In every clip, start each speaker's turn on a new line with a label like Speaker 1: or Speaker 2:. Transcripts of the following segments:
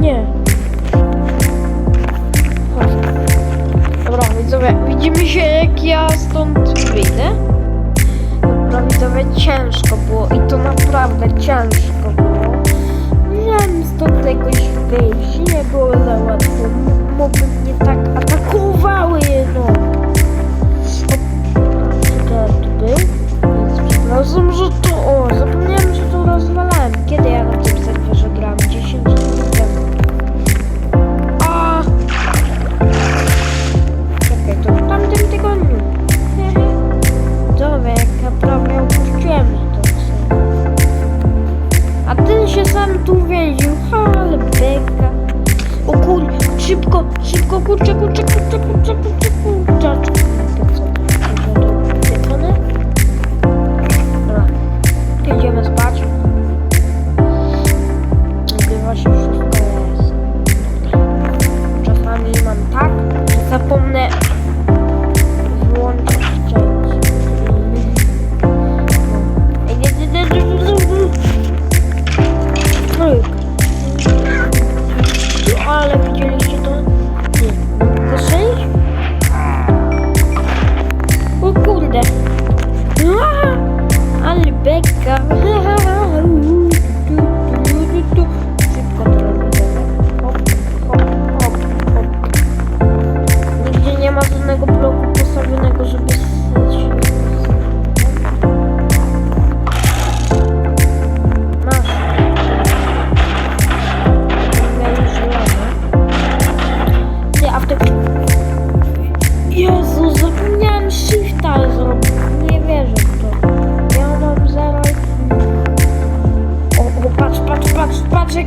Speaker 1: Nie. Dobra, widzowie, widzimy się jak ja stąd wyjdę. Dobra, widzowie, ciężko było i to naprawdę ciężko było. Miałem stąd jakoś wyjść nie było za łatwo. Moby mnie tak atakowały, no. Czy to że to... O, zapomniałem, że to rozwalałem. Kiedy ja naprawdę uczuciem widocznym. A ten się sam tu wiedził, ale beka. O kur... szybko, szybko, kurczę, kurczę, kurczę, kurczę, kurczę, kurczę.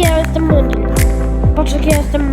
Speaker 1: ja jestem mądry. Ja jestem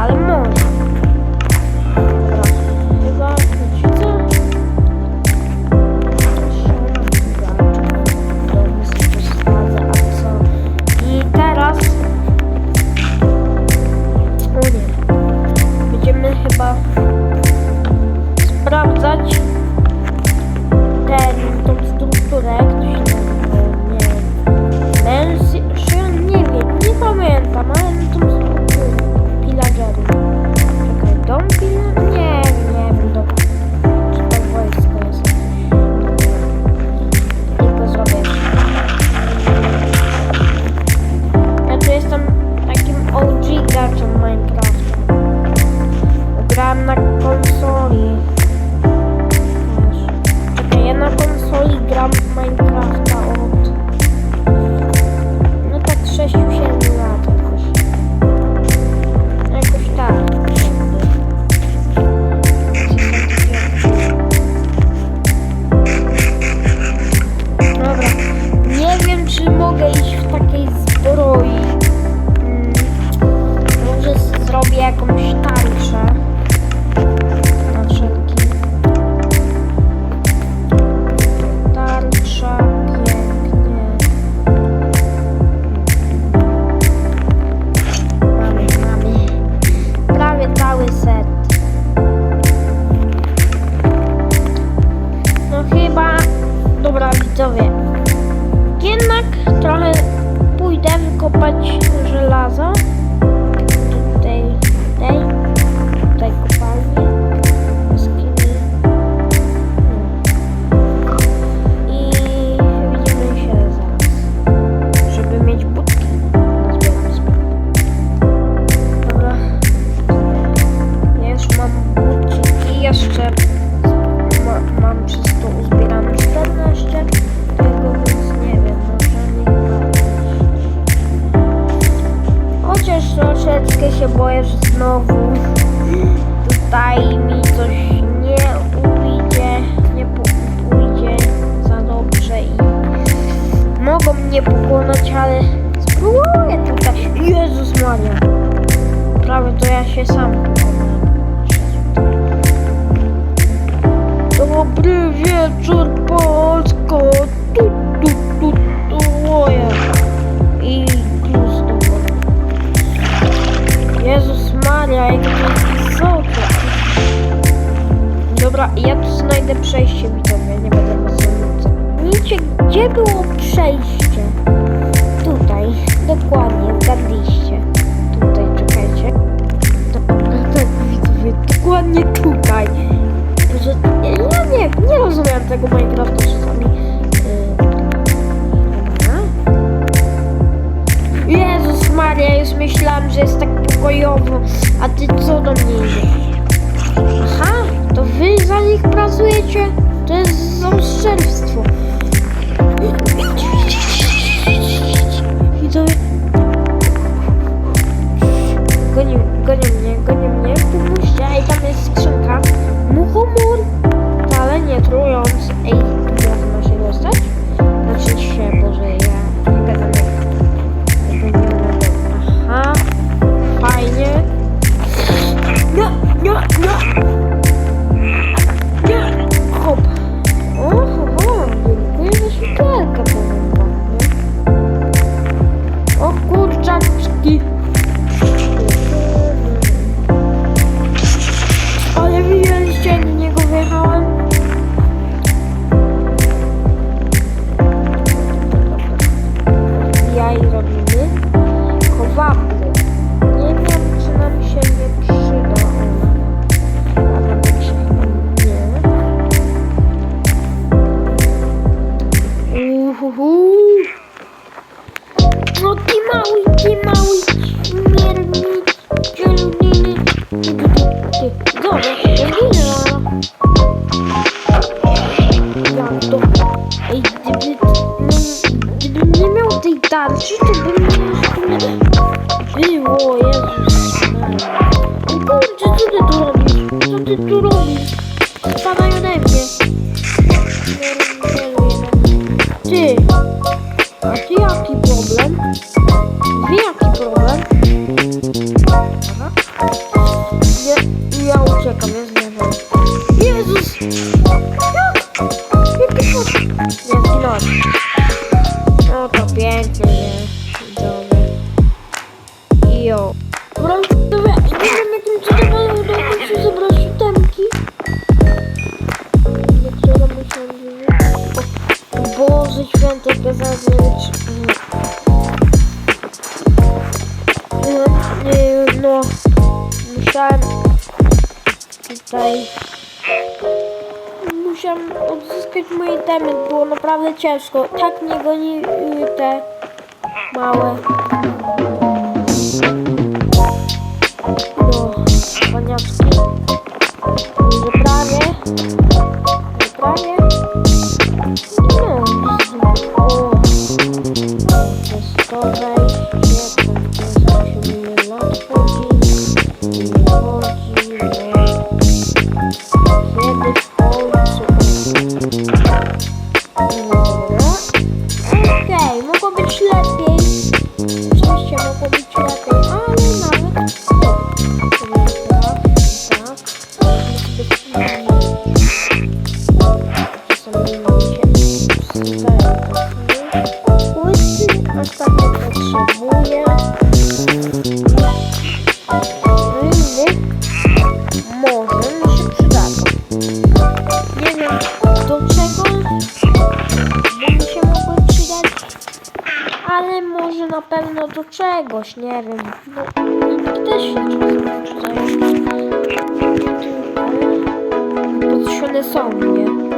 Speaker 1: Salmon. Dobra, ja tu znajdę przejście widzowie, nie będę nic Nijcie, gdzie było przejście? Tutaj, dokładnie, zgadliście. Tutaj, czekajcie. Tak, widzowie, dokładnie tutaj. Boże, ja nie, nie rozumiem tego Minecrafta czasami. Yy, Jezus Maria, już myślałam, że jest tak pokojowo, a ty co do mnie idzie? Aha! to wy za nich pracujecie? To jest zamszczerstwo. I to... Goni, goni mnie, goni mnie, pomóżcie. Ej, tam jest skrzynka. Muchomór. Ale nie trują. Так, что ты, блин, Его, я не знаю. Ты тут, ты тут, ты тут, ты тут, ты тут, ты тут, zyskać mój temat było naprawdę ciężko. Tak mnie goni te małe. czegoś, nie wiem. Bo też się czytają. Podsione są, nie?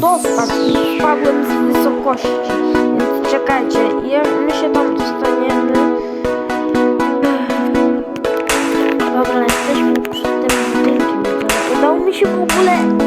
Speaker 1: dostać i spadłem z wysokości. Więc czekajcie, ja, my się tam dostaniemy. Dobra, jesteśmy przed tym budynkiem. Udało mi się w ogóle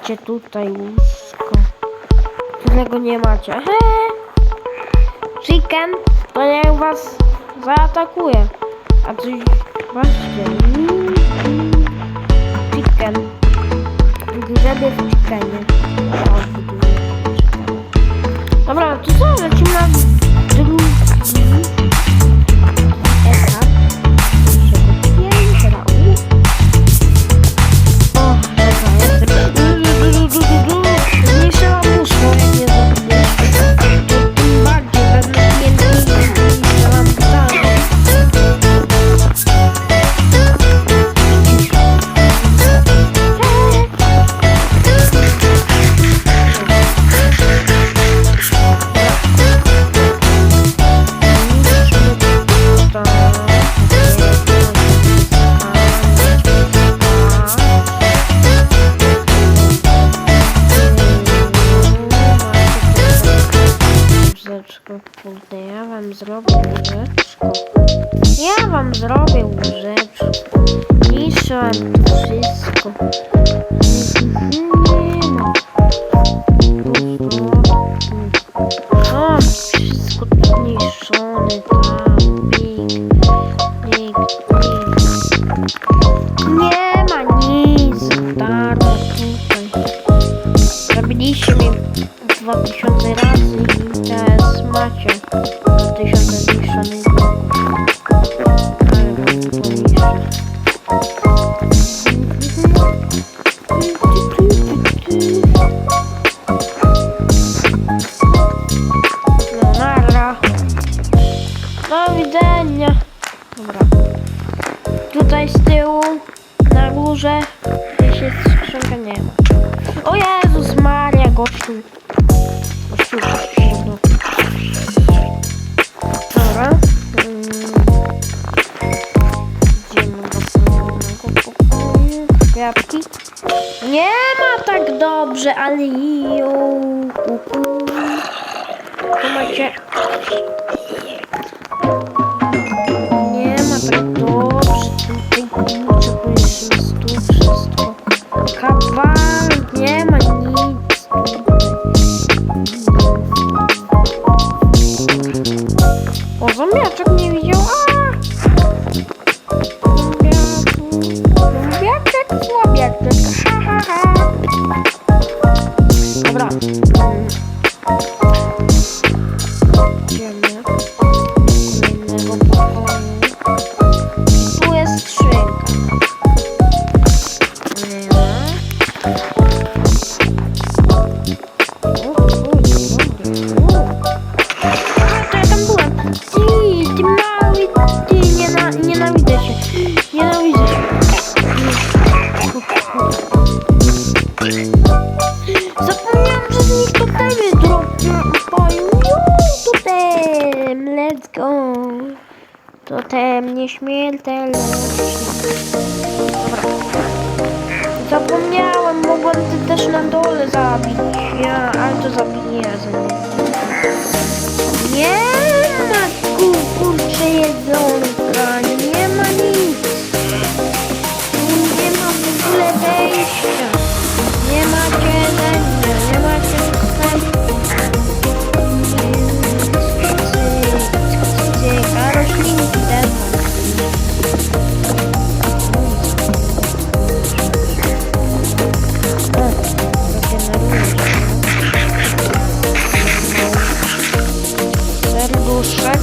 Speaker 1: macie tutaj łóżko. tego nie macie. He! Chicken, to jak was zaatakuje. A coś, właśnie, Chicken. Grzyby w chickenie. Dobra, to co? Lecimy na Jabłki. Nie ma tak dobrze, ale ju. Tu macie. Nie ma tak dobrze. Tutaj kurczę, bo wszystko. Kawałek nie ma. Serduszek.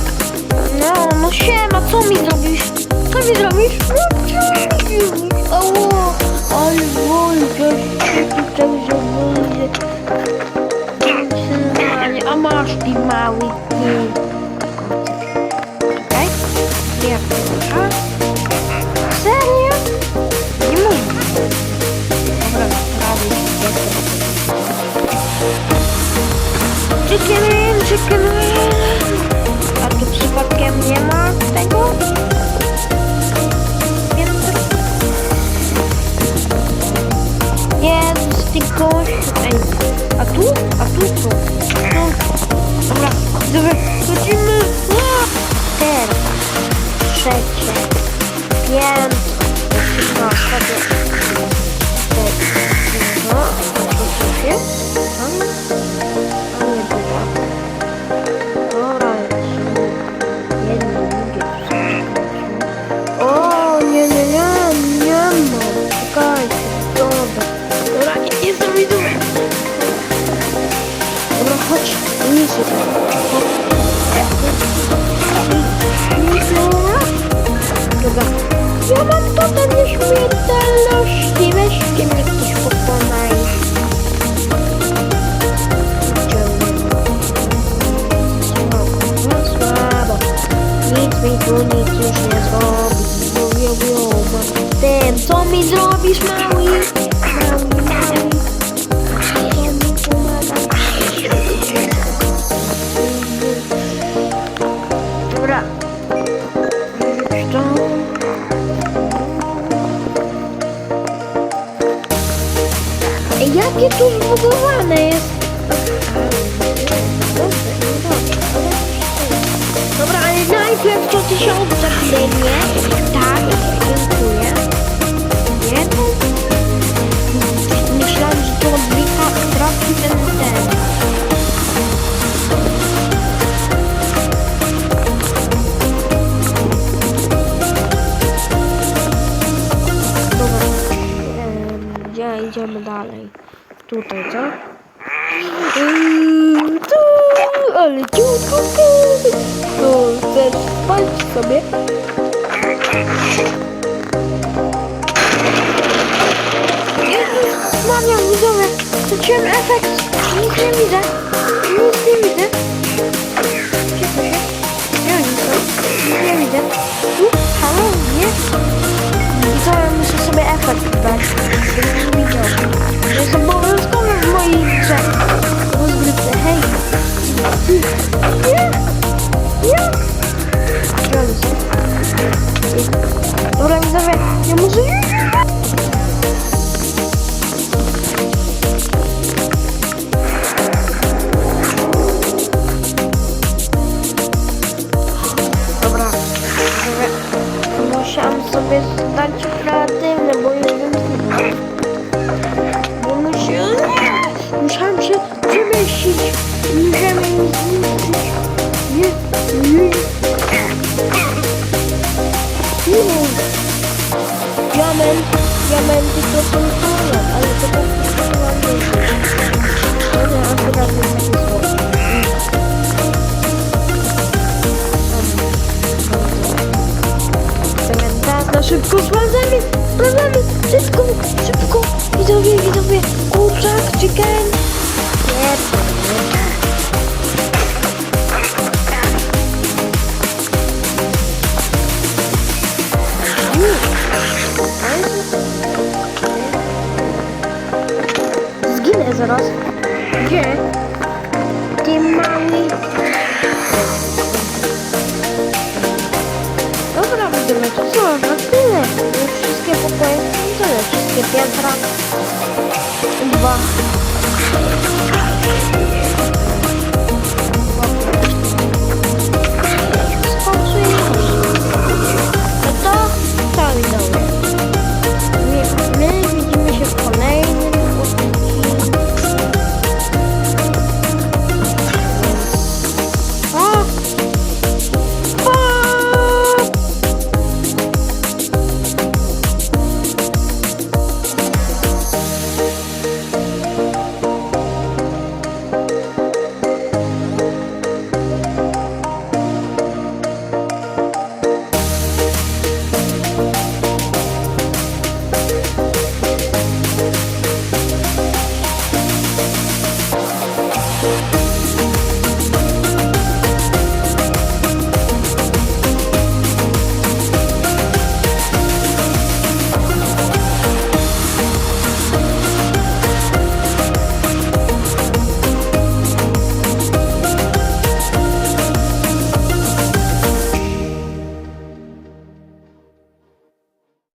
Speaker 1: No, no siema, co mi zrobisz? Co mi zrobisz? No, co mi zrobisz? Ało, ale wolno tutaj zawodzi. Normalnie, a masz ty mały ty. Czekaj, nie proszę. Serio? Nie mówię. Dobra, prawie Chicken in, chicken in. Dobra, dobra, chodzimy. Teraz. Trzecie. Piętro. No, sobie. No, Dobra, ja mam totem nieśmiertelności. Weźcie mnie ktoś pokonaj. No słabo. Nic mi tu nic już nie zrobi. Jo, jo, jo, Tym, co mi zrobisz? Mały, Jakie tu zbudowane jest? Dobra, ale najpierw to tysiące bydnie. Tak, dziękuję. Jedno. Myślałam, że to odbika trafi ten ten. Dobra. Gdzie idziemy dalej? Tutaj, co? Yy, tu, ale ciutko, tu. Chcesz spać sobie? Jezus, Maria, widzowie, straciłem efekt. Nic nie widzę. Nic nie widzę. Cicho się. Są? Nic nie widzę. Tu? Halo? Nie? Widzowie, muszę sobie efekt dać. Żebym widział. To jest są już moi Yeah! Rozgrywce, hej. Nie, nie. Dobra, widzowie, nie może już. Dobra, musiałam sobie zdać. Diament, diamenty to są fajne, ale to tak nie, akurat taki słodki. Cementa, szybko sprawdzamy, sprawdzamy, szybko, szybko. Widzowie, widzowie, kurczak, chicken. Nie, nie.